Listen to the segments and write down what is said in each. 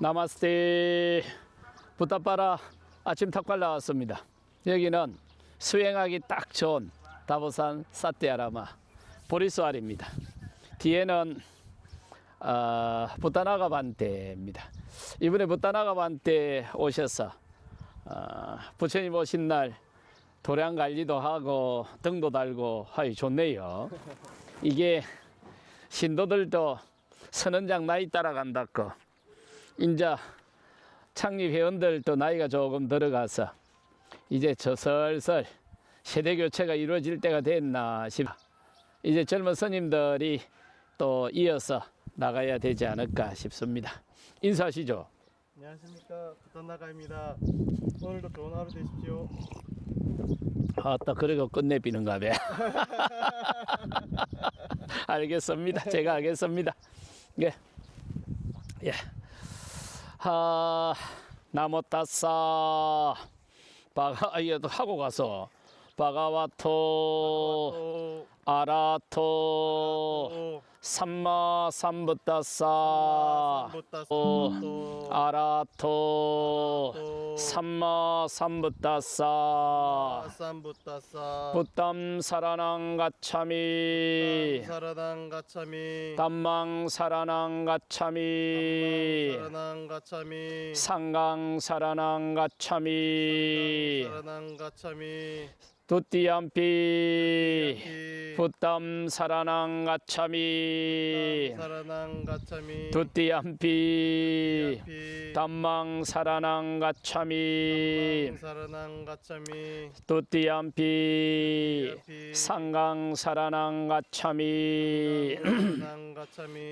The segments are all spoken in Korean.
나마스테 부타파라 아침 탁발 나왔습니다. 여기는 수행하기 딱 좋은 다보산 사테아라마 보리수알입니다. 뒤에는 어, 부타나가 반대입니다. 이번에 부타나가 반대 오셔서 어, 부처님 오신 날 도량 관리도 하고 등도 달고 하이 좋네요. 이게 신도들도 선원장 나이 따라간다고 인자 창립 회원들도 나이가 조금 들어가서 이제 저 슬슬 세대 교체가 이루어질 때가 됐나 싶어. 이제 젊은 스님들이 또 이어서 나가야 되지 않을까 싶습니다. 인사하시죠. 안녕하십니까 부탄나가입니다. 오늘도 좋은 하루 되십시오. 아따 그러고 끝내비는가 봐. 알겠습니다. 제가 하겠습니다. 예. 예. 하 나무 따싸 바가 아, 이거 하고 가서 바가와토 또, 아라토. 또, 삼마 삼부따싸 삼부따 또, 또, 아라토. 또, 삼마 삼부따싸 부담 사라낭 가차미 가차미 담망 사라낭 가차미 가차미 상강 사라낭 가차미 가차미 두띠암피. 부담 사라낭 가차미 사라당 가차미 두띠암피 담망 사라낭 가차미 사라당 가차미 두띠암피 상강 사라낭 가차미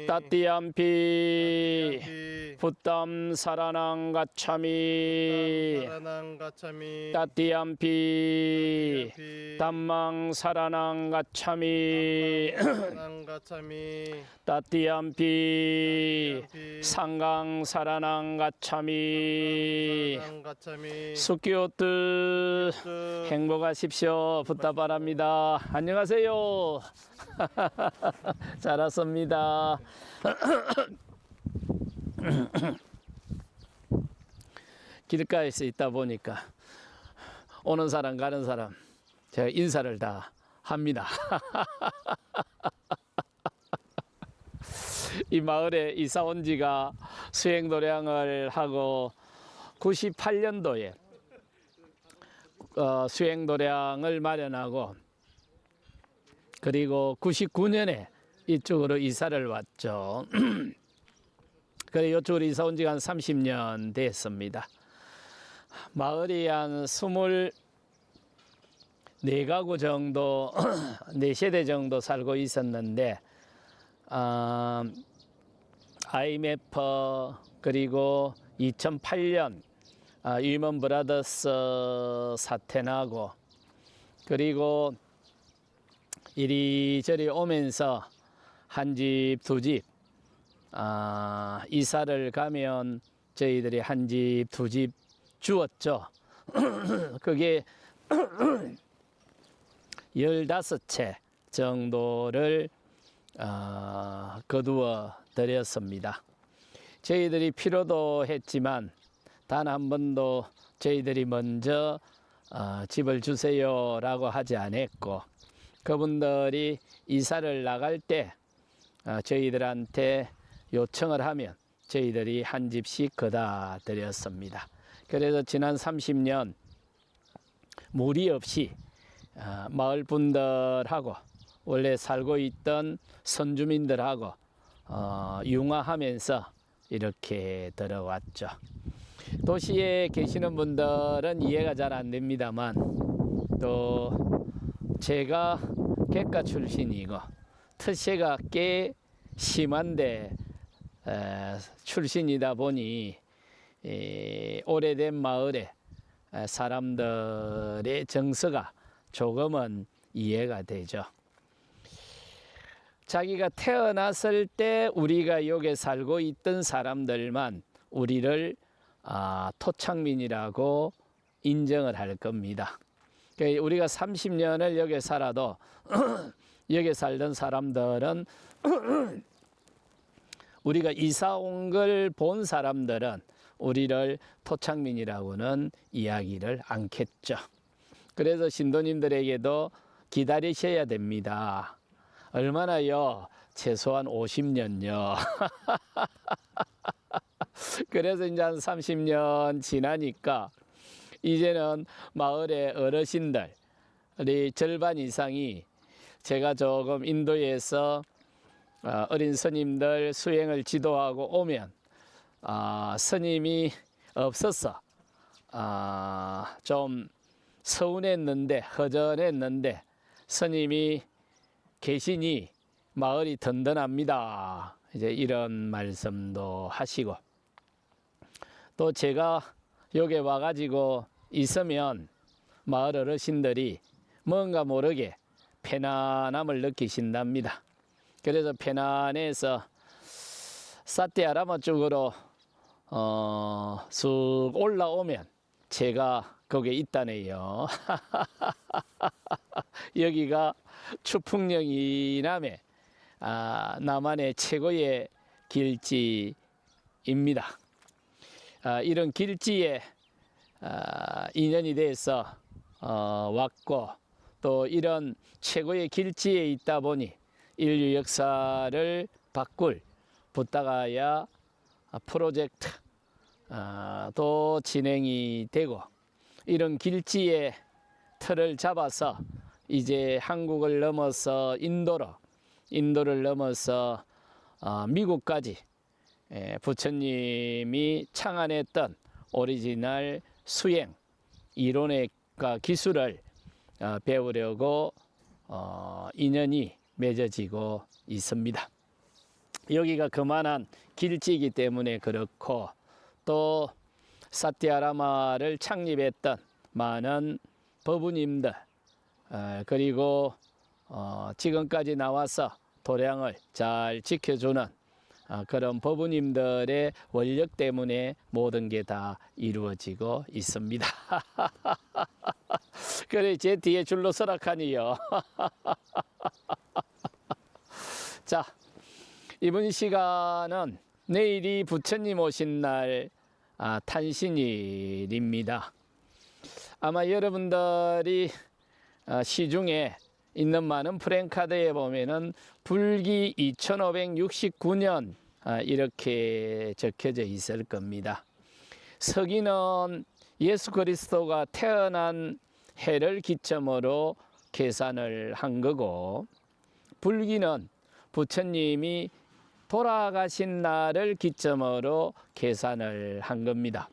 따띠암피 부담 사라낭 가차미 따띠암피. 담망 사라낭 가차미 따띠암피. 상강 사라낭 가차미 숙기오뜨 행복하십시오. 부탁 바랍니다. 안녕하세요. 잘 왔습니다. 길가에서 있다 보니까 오는 사람 가는 사람 제가 인사를 다 합니다. 이 마을에 이사 온 지가 수행 도량을 하고 98년도에 어, 수행 도량을 마련하고 그리고 99년에 이쪽으로 이사를 왔죠. 그래 이쪽으로 이사 온 지가 한 30년 됐습니다. 마을이 한 24가구 정도, 4세대 정도 살고 있었는데, 아, IMF 그리고 2008년 아, 유먼 브라더스 사태 나고 그리고 이리저리 오면서 한 집, 두 집, 아, 이사를 가면 저희들이 한 집, 두 집 주었죠. 그게 열다섯 채 정도를 어, 거두어 드렸습니다. 저희들이 필요도 했지만 단 한 번도 저희들이 먼저 어, 집을 주세요라고 하지 않았고 그분들이 이사를 나갈 때 어, 저희들한테 요청을 하면 저희들이 한 집씩 거다 드렸습니다. 그래서 지난 30년 무리 없이 어, 마을 분들하고 원래 살고 있던 선주민들하고 어, 융화하면서 이렇게 들어왔죠. 도시에 계시는 분들은 이해가 잘 안 됩니다만 또 제가 객가 출신이고 특세가 꽤 심한데 에, 출신이다 보니 이 오래된 마을에 에, 사람들의 정서가 조금은 이해가 되죠. 자기가 태어났을 때 우리가 여기 살고 있던 사람들만 우리를 아, 토착민이라고 인정을 할 겁니다. 그러니까 우리가 30년을 여기 살아도 여기 살던 사람들은 우리가 이사 온 걸 본 사람들은 우리를 토착민이라고는 이야기를 않겠죠. 그래서 신도님들에게도 기다리셔야 됩니다. 얼마나요? 최소한 50년요. 그래서 이제 한 30년 지나니까 이제는 마을의 어르신들, 우리 절반 이상이 제가 조금 인도에서 어, 어린 스님들 수행을 지도하고 오면 아, 스님이 없어서 아, 좀 서운했는데 허전했는데 스님이 계시니 마을이 든든합니다. 이제 이런 말씀도 하시고 또 제가 여기 와가지고 있으면 마을 어르신들이 뭔가 모르게 편안함을 느끼신답니다. 그래서 편안해서 사띠아라마 쪽으로 어, 쑥 올라오면 제가 거기에 있다네요. 여기가 추풍령 이남의 아, 남한의 최고의 길지입니다. 아, 이런 길지에 아, 인연이 돼서 어, 왔고 또 이런 최고의 길지에 있다 보니 인류 역사를 바꿀 부탁하야 프로젝트 아, 또 진행이 되고 이런 길지의 틀을 잡아서 이제 한국을 넘어서 인도로 인도를 넘어서 어, 미국까지 예, 부처님이 창안했던 오리지널 수행 이론과 기술을 어, 배우려고 어, 인연이 맺어지고 있습니다. 여기가 그만한 길지이기 때문에 그렇고 또 사티아라마를 창립했던 많은 법우님들 어, 그리고 어, 지금까지 나와서 도량을 잘 지켜주는 어, 그런 법우님들의 원력 때문에 모든 게 다 이루어지고 있습니다. 그래 제 뒤에 줄로 서락하니요. 자 이번 시간은 내일이 부처님 오신 날 아, 탄신일입니다. 아마 여러분들이 아, 시중에 있는 많은 프랭카드에 보면은 불기 2569년 아, 이렇게 적혀져 있을 겁니다. 서기는 예수 그리스도가 태어난 해를 기점으로 계산을 한 거고 불기는 부처님이 돌아가신 날을 기점으로 계산을 한 겁니다.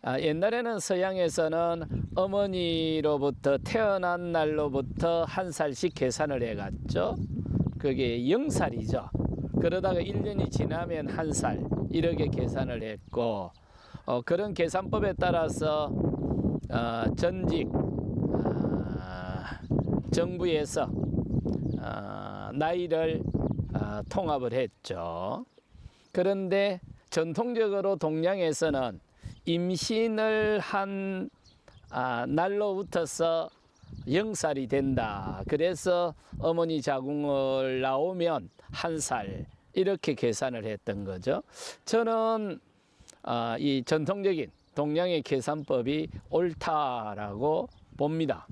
아, 옛날에는 서양에서는 어머니로부터 태어난 날로부터 한 살씩 계산을 해갔죠. 그게 영살이죠. 그러다가 1년이 지나면 한 살 이렇게 계산을 했고 어, 그런 계산법에 따라서 어, 전직 아, 정부에서 아, 나이를 아, 통합을 했죠. 그런데 전통적으로 동양에서는 임신을 한 아, 날로부터서 영살이 된다. 그래서 어머니 자궁을 나오면 한 살 이렇게 계산을 했던 거죠. 저는 아, 이 전통적인 동양의 계산법이 옳다라고 봅니다.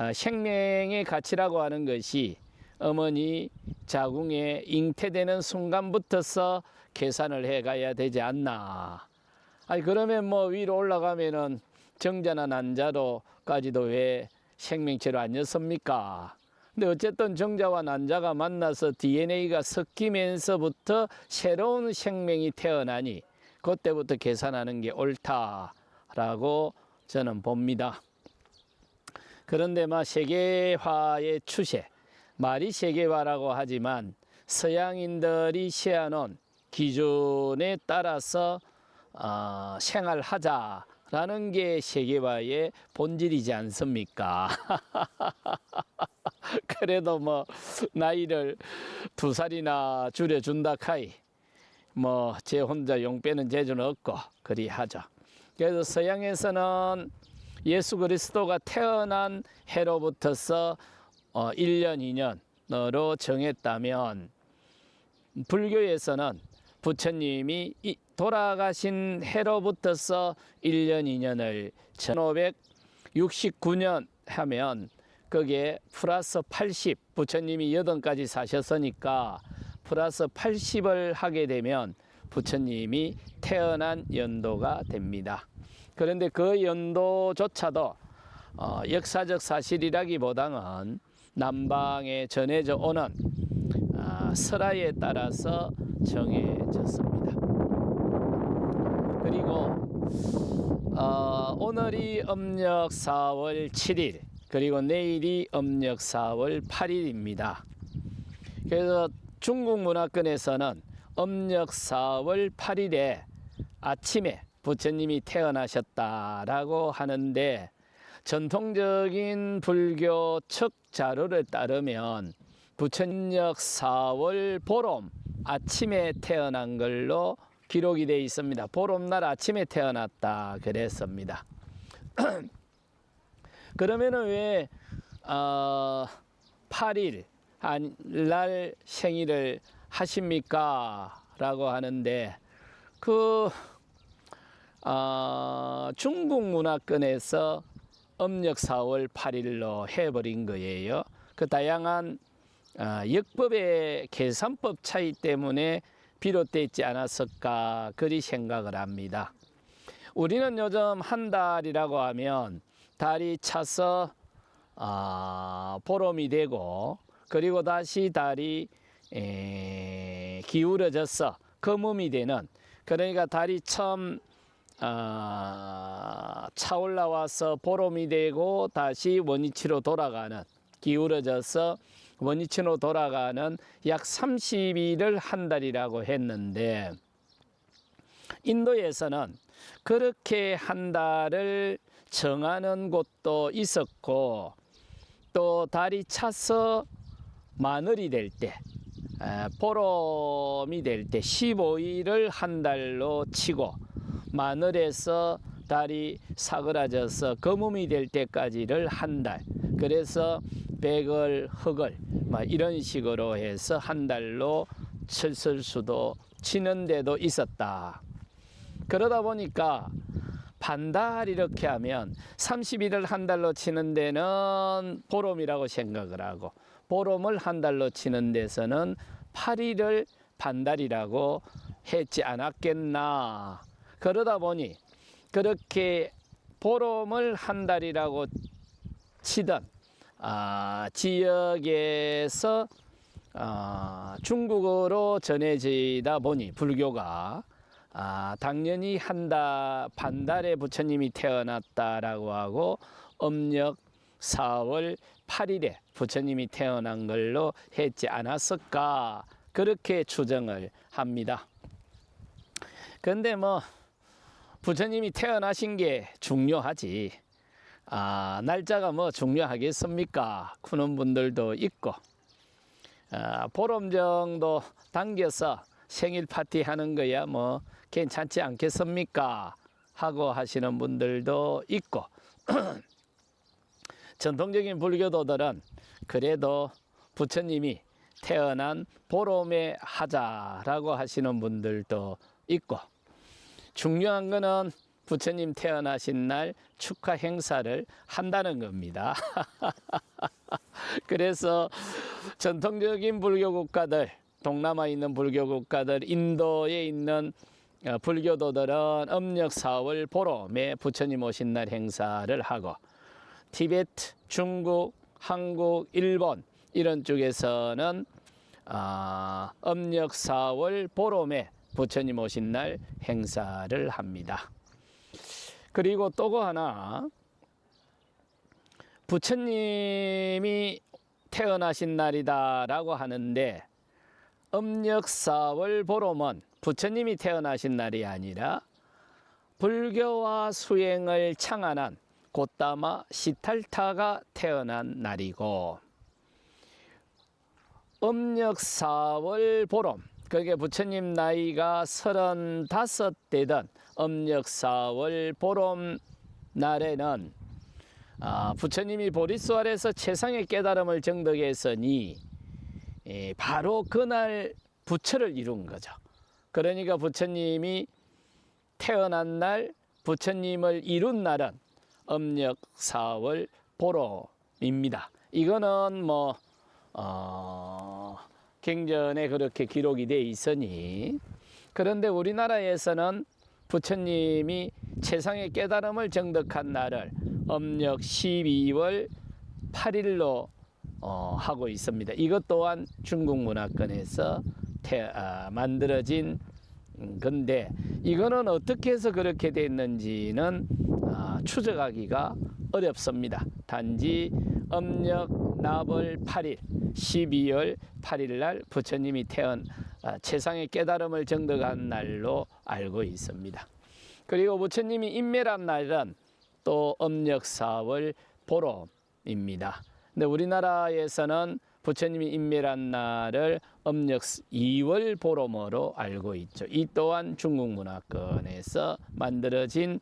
아, 생명의 가치라고 하는 것이 어머니 자궁에 잉태되는 순간부터서 계산을 해 가야 되지 않나. 아니 그러면 뭐 위로 올라가면은 정자나 난자로까지도 왜 생명체로 아니었습니까? 근데 어쨌든 정자와 난자가 만나서 DNA가 섞이면서부터 새로운 생명이 태어나니 그때부터 계산하는 게 옳다라고 저는 봅니다. 그런데 막 세계화의 추세, 말이 세계화라고 하지만 서양인들이 세워놓은 기준에 따라서 어, 생활하자라는 게 세계화의 본질이지 않습니까? 그래도 뭐 나이를 두 살이나 줄여준다 카이 뭐 제 혼자 용 빼는 재주는 없고 그리 하죠. 그래서 서양에서는 예수 그리스도가 태어난 해로부터서 어, 1년, 2년으로 정했다면 불교에서는 부처님이 이 돌아가신 해로부터서 1년 2년을 1569년 하면 그게 플러스 80 부처님이 여든까지 사셨으니까 플러스 80을 하게 되면 부처님이 태어난 연도가 됩니다. 그런데 그 연도조차도 어, 역사적 사실이라기보다는 남방에 전해져 오는 아, 설화에 따라서 정해졌습니다. 그리고 어, 오늘이 음력 4월 7일 그리고 내일이 음력 4월 8일입니다. 그래서 중국 문화권에서는 음력 4월 8일에 아침에 부처님이 태어나셨다라고 하는데 전통적인 불교 측 자료를 따르면 부처님력 4월 보름 아침에 태어난 걸로 기록이 되어 있습니다. 보름날 아침에 태어났다 그랬습니다. 그러면은 왜 어, 8일 날 생일을 하십니까? 라고 하는데 그 어, 중국 문화권에서 음력 4월 8일로 해버린 거예요. 그 다양한 어, 역법의 계산법 차이 때문에 비롯되지 않았을까 그리 생각을 합니다. 우리는 요즘 한 달이라고 하면 달이 차서 아, 보름이 되고 그리고 다시 달이 에, 기울어져서 거몸이 되는 그러니까 달이 처음 아, 차올라와서 보름이 되고 다시 원위치로 돌아가는 기울어져서 원위치로 돌아가는 약 30일을 한 달이라고 했는데 인도에서는 그렇게 한 달을 정하는 곳도 있었고 또 달이 차서 마늘이 될 때, 보름이 될 때 15일을 한 달로 치고 마늘에서 달이 사그라져서 거몸이 될 때까지를 한 달. 그래서 백을 막 이런 식으로 해서 한 달로 쳤을 수도 치는 데도 있었다. 그러다 보니까 반달 이렇게 하면 30일을 한 달로 치는 데는 보름이라고 생각을 하고 보름을 한 달로 치는 데서는 8일을 반달이라고 했지 않았겠나. 그러다 보니 그렇게 보름을 한 달이라고 치던 아, 지역에서 아, 중국어로 전해지다 보니 불교가 아, 당연히 한달 반달에 부처님이 태어났다라고 하고 음력 4월 8일에 부처님이 태어난 걸로 했지 않았을까 그렇게 추정을 합니다. 근데 뭐 부처님이 태어나신 게 중요하지. 아, 날짜가 뭐 중요하겠습니까? 쿠는 분들도 있고, 아, 보름 정도 당겨서 생일 파티 하는 거야 뭐 괜찮지 않겠습니까? 하고 하시는 분들도 있고, 전통적인 불교도들은 그래도 부처님이 태어난 보름에 하자라고 하시는 분들도 있고, 중요한 거는 부처님 태어나신 날 축하 행사를 한다는 겁니다. 그래서 전통적인 불교 국가들, 동남아에 있는 불교 국가들, 인도에 있는 어, 불교도들은 음력 4월 보름에 부처님 오신 날 행사를 하고 티베트, 중국, 한국, 일본 이런 쪽에서는 아, 음력 4월 보름에 부처님 오신 날 행사를 합니다. 그리고 또고 하나 부처님이 태어나신 날이다라고 하는데 음력 4월 보름은 부처님이 태어나신 날이 아니라 불교와 수행을 창안한 고타마 시탈타가 태어난 날이고 음력 4월 보름 그게 부처님 나이가 서른다섯 되던 음력 4월 보름 날에는 아, 부처님이 보리수알에서 최상의 깨달음을 정득했으니 예, 바로 그날 부처를 이룬 거죠. 그러니까 부처님이 태어난 날 부처님을 이룬 날은 음력 4월 보름입니다. 이거는 뭐 어, 경전에 그렇게 기록이 돼 있으니 그런데 우리나라에서는 부처님이 최상의 깨달음을 정득한 날을 음력 12월 8일로 어, 하고 있습니다. 이것 또한 중국 문화권에서 태, 아, 만들어진 음, 건데 이거는 어떻게 해서 그렇게 됐는지는 아, 추적하기가 어렵습니다. 단지 음력 나벌 8일 12월 8일 날 부처님이 태어난 아, 최상의 깨달음을 정득한 날로 알고 있습니다. 그리고 부처님이 인멸한 날은 또 음력 4월 보름입니다. 근데 우리나라에서는 부처님이 인멸한 날을 음력 2월 보름으로 알고 있죠. 이 또한 중국 문화권에서 만들어진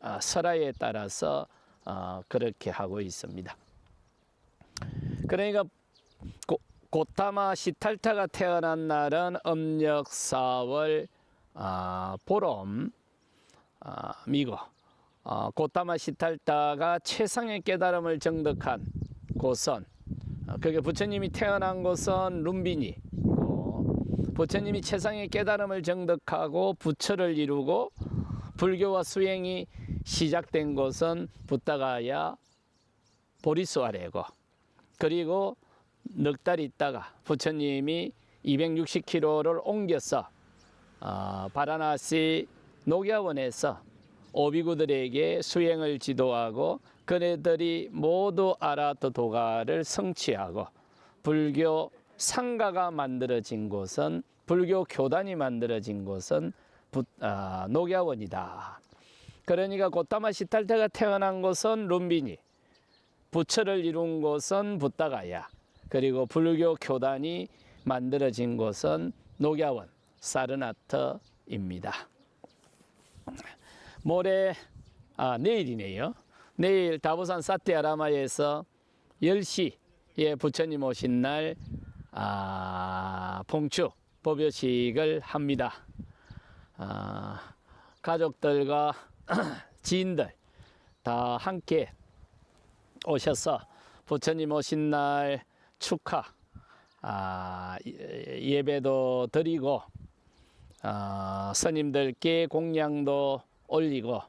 아, 설화에 따라서 어, 그렇게 하고 있습니다. 그러니까 고, 고타마 시탈타가 태어난 날은 음력 4월 아, 보름 아, 미고 어, 고타마 시탈타가 최상의 깨달음을 정득한 곳은 어, 그게 부처님이 태어난 곳은 룸비니. 부처님이 최상의 깨달음을 정득하고 부처를 이루고 불교와 수행이 시작된 곳은 부다가야 보리수아래고 그리고 넉 달 있다가 부처님이 260km를 옮겨서 어, 바라나시 녹야원에서 오비구들에게 수행을 지도하고 그네들이 모두 아라트 도가를 성취하고 불교 상가가 만들어진 곳은 불교 교단이 만들어진 곳은 부, 아, 녹야원이다. 그러니까 고타마 시탈테가 태어난 곳은 룸비니, 부처를 이룬 곳은 부다가야, 그리고 불교 교단이 만들어진 곳은 녹야원, 사르나트입니다. 모레 아 내일이네요. 내일 다보산 사티아라마에서 10시에 부처님 오신 날 아, 봉추 법요식을 합니다. 아, 가족들과 지인들 다 함께 오셔서 부처님 오신 날 축하 아, 예- 예배도 드리고 아, 스님들께 공양도 올리고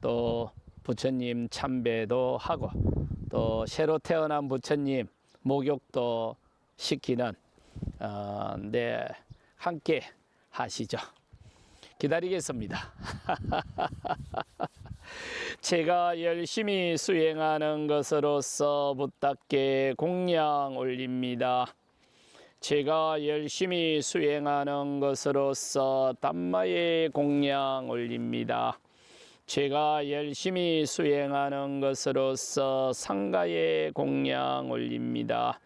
또 부처님 참배도 하고 또 새로 태어난 부처님 목욕도 시키는 어, 네 함께 하시죠. 기다리겠습니다. 제가 열심히 수행하는 것으로서 부탁께 공양 올립니다. 제가 열심히 수행하는 것으로서 담마의 공양 올립니다. 제가 열심히 수행하는 것으로서 상가의 공양 올립니다.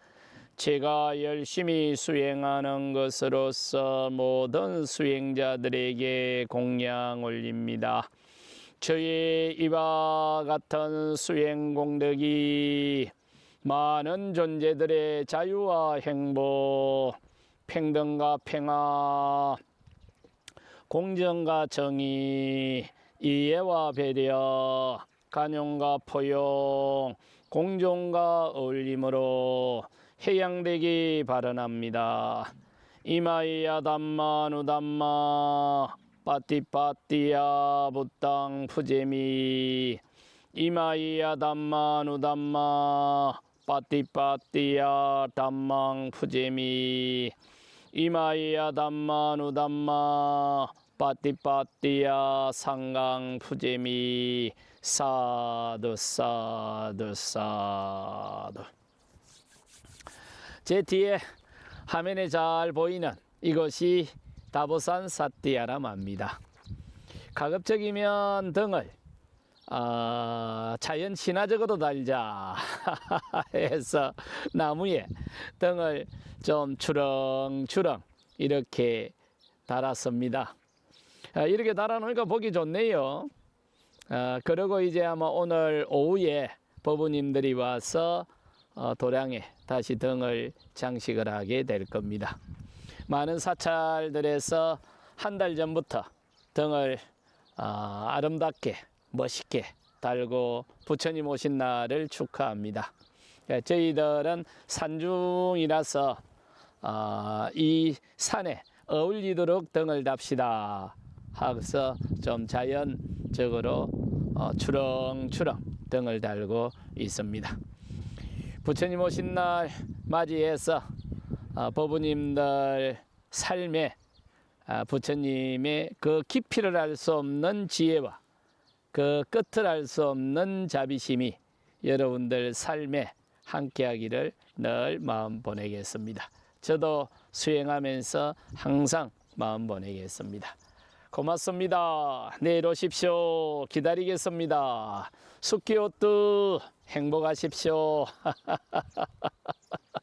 제가 열심히 수행하는 것으로서 모든 수행자들에게 공양 올립니다. 저의 이와 같은 수행 공덕이 많은 존재들의 자유와 행복, 평등과 평화, 공정과 정의, 이해와 배려, 간용과 포용, 공존과 어울림으로 해양되기 바라납니다. 이마이야 담마 누 담마 빠띠빠띠야 부땅 푸제미 이마이야 담마 빠띠빠띠야 담망 푸제미 이마이야 담마 빠띠빠띠야 상강 푸제미 사두 사두 사두 제 뒤에 화면에 잘 보이는 이것이 다보산 사띠아라마입니다. 가급적이면 등을 어, 자연 친화적으로 달자 해서 나무에 등을 좀 추렁추렁 이렇게 달았습니다. 아, 이렇게 달아놓으니까 보기 좋네요. 아, 그리고 이제 아마 오늘 오후에 법부님들이 와서 어, 도량에 다시 등을 장식을 하게 될 겁니다. 많은 사찰들에서 한 달 전부터 등을 아, 아름답게 멋있게 달고 부처님 오신 날을 축하합니다. 예, 저희들은 산중이라서 아, 이 산에 어울리도록 등을 답시다. 하고서 좀 자연적으로 어, 추렁추렁 등을 달고 있습니다. 부처님 오신 날 맞이해서 어, 법부님들 삶에 아, 부처님의 그 깊이를 알 수 없는 지혜와 그 끝을 알 수 없는 자비심이 여러분들 삶에 함께하기를 늘 마음 보내겠습니다. 저도 수행하면서 항상 마음 보내겠습니다. 고맙습니다. 내일 오십시오. 기다리겠습니다. 숙기호뜨 행복하십시오.